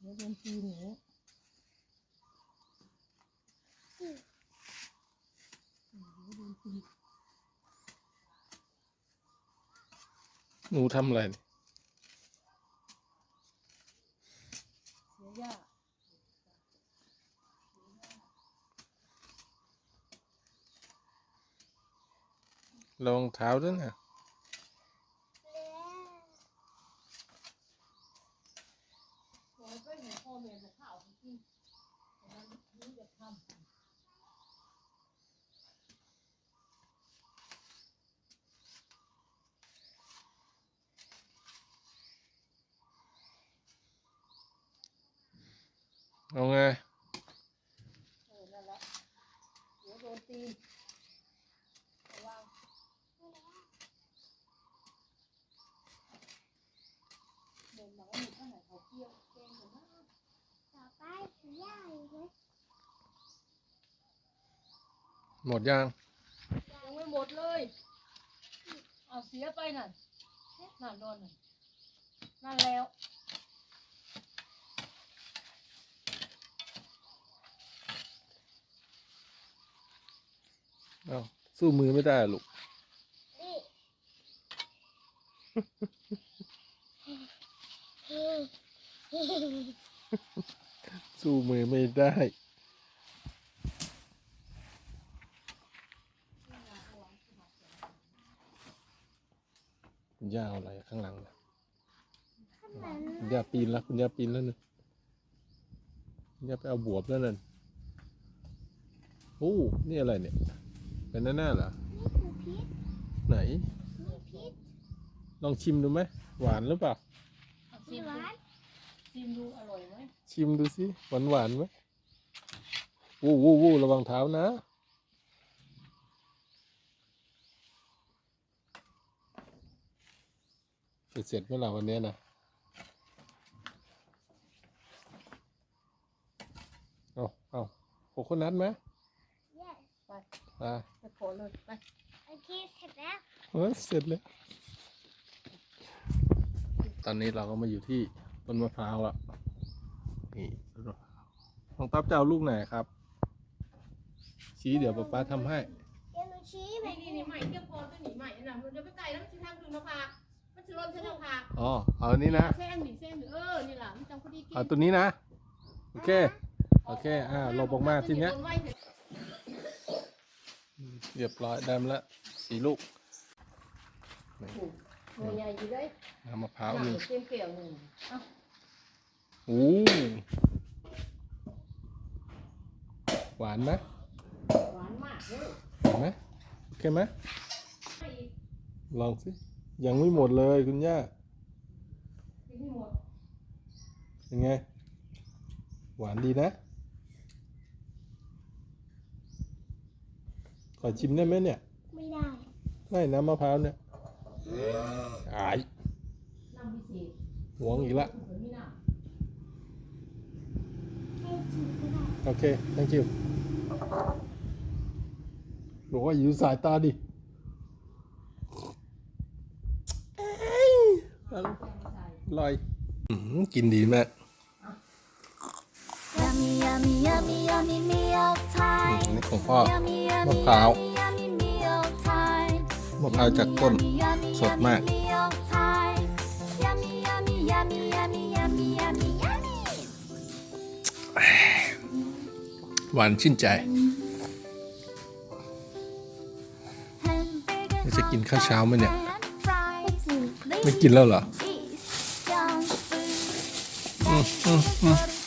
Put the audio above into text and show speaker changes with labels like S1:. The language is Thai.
S1: เดี๋ยวโดนตีหนู
S2: หนูทำอะไรเนี่ย
S1: เสียย่า
S2: ระวังเท้าด้วยนะ
S1: โอ้ยก็เห็นพ่อแม่บอกข้าวจริงแต่มันรู้จะทำ
S2: เอาไง
S1: เออนั่นแหละเดี๋ยวโดนตีระวังเดินมาก็มีข้างไหนเขาเกี่ยวเก่งกันมาก
S3: ต่อไปคือย่าอีกไหม
S2: หมดยัง
S1: ยั งไม่หมดเลยเอาเสียไปนั่นนั่นโดนนั่นนั่นแล้ว
S2: เอาสู้มือไม่ได้อะลูก
S3: นี่
S2: สู้มือไม่ได้คุณย่าเอาอะไรข้างหลังนะ
S3: ข้างหลัง
S2: คุณย่าปีนแล้วคุณย่าปีนแล้วนึงคุณย่าไปเอาบวบแล้วนั่นโอ้นี่อะไรเนี่ย เป็นแน่ๆเหรอ
S3: นี่คือพริก
S2: ไหน
S3: นี่พริก
S2: ลองชิมดูไหมหวานหรือเปล่า
S1: เอาชิ
S3: มี
S1: ม
S3: ห
S1: ดู
S3: วาน
S1: ชิมดูอร่อยไหม
S2: ชิมดูสิหวานหวานๆไหมวู้วู้วู้ระวังเท้านะเสร็จเสร็จเมื่อไหร่วันเนี้ยนะเอาเอาโคโคนัทไหม
S3: yes
S1: ไป
S2: ไป
S1: ไปขอเลยไป
S3: โอเคเสร็จแล้ว
S2: เฮ้ยเสร็จแล้วตอนนี้เราก็มาอยู่ที่ต้นมะพร้าวแล้วนี่ต้นมะพร้าวน้องตั๊บจะเอาลูกไหนครับ ชี้เดี๋ยวป๊าป๊าทำให้
S3: เดี๋ยวหนูชี้แบ
S4: นี่
S3: บ
S4: นี่นี่ใหม่เทียบพอตัวหนีใหม่นะมันจะไปไกลแล้วมันจะทางคืนมาพามันจะล้นเส้นทางพา
S2: อ๋อเอาอันนี้นะ
S4: เส้นหนีเส้นเออนี่แหละมันจังพอดีกิน
S2: เอาตัวนี้นะ โอเค โอเค อ่าหลบออกมาทีเนี้ยเรียบร้อยได้มาแล้วสี่ลูก
S1: หน่วยใหญ่อยู่เลย
S2: น้ำมะพร้าว
S1: หนั
S2: หนึ่ง
S1: เต็มเกลียวหนึ่งเอ้า
S2: โอ้หวานไหม
S1: หวานมากเลย
S2: หวานไหมโอเคไหมลองสิยังไม่หมดเลยคุณย่า
S1: กินให้หมด
S2: ยังไง หวานดีนะ ขอชิมได้ไหมเนี่ย
S3: ไม่ได้
S2: ไม่น้ำมะพร้าวเนี่ยอาย
S1: น้ำพิเศษ
S2: หวงอีกละ
S1: เหมือนมีน้
S3: ให้ชิมก็ได้
S2: โอเค thank you บอกว่าอยู่สายตาดิเอ้ยอำ
S1: แกงใส่
S2: ร่อยอื้อหือกินดีมาก
S3: Yummy yummy yummy yummy meal
S2: อื
S3: ผ
S2: มพ่อมะพร้าวมะพร้าวจากต้นสดมาก หวานชื่นใจจะกินข้าวเช้าไหมเนี่ย ไม่กินแล้วเหรอ อืมอืมอืม